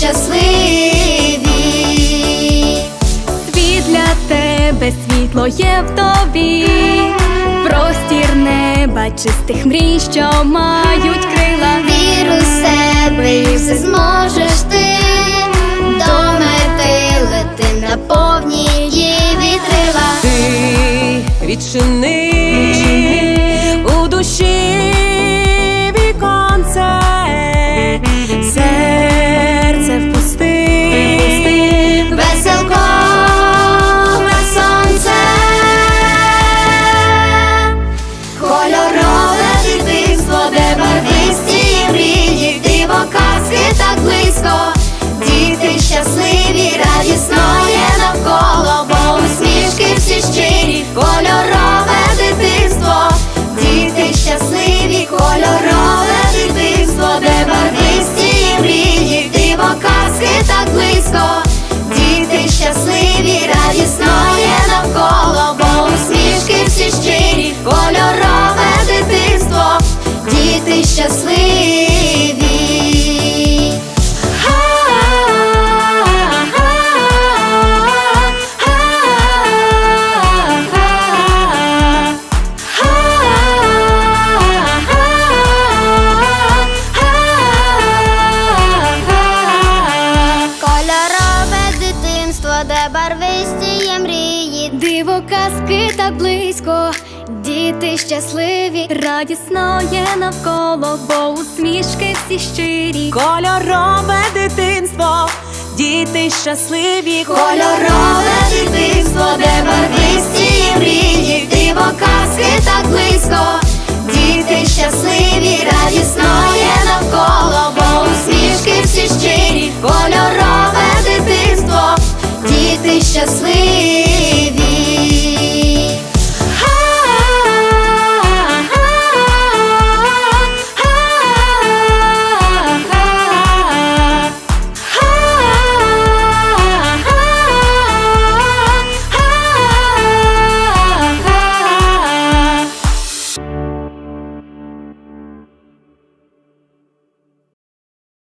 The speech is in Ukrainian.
Щасливі. Світ для тебе світло є в тобі, простір неба, чистих мрій, що мають крила. Вір у себе і все зможеш ти до мети лети на повні її вітрила. ти відчини дитинство, де барвисті є мрії, Диво казки так близько, діти щасливі, радісно є навколо, бо усмішки всі щирі. кольорове дитинство, діти щасливі, Кольорове дитинство, де барвисті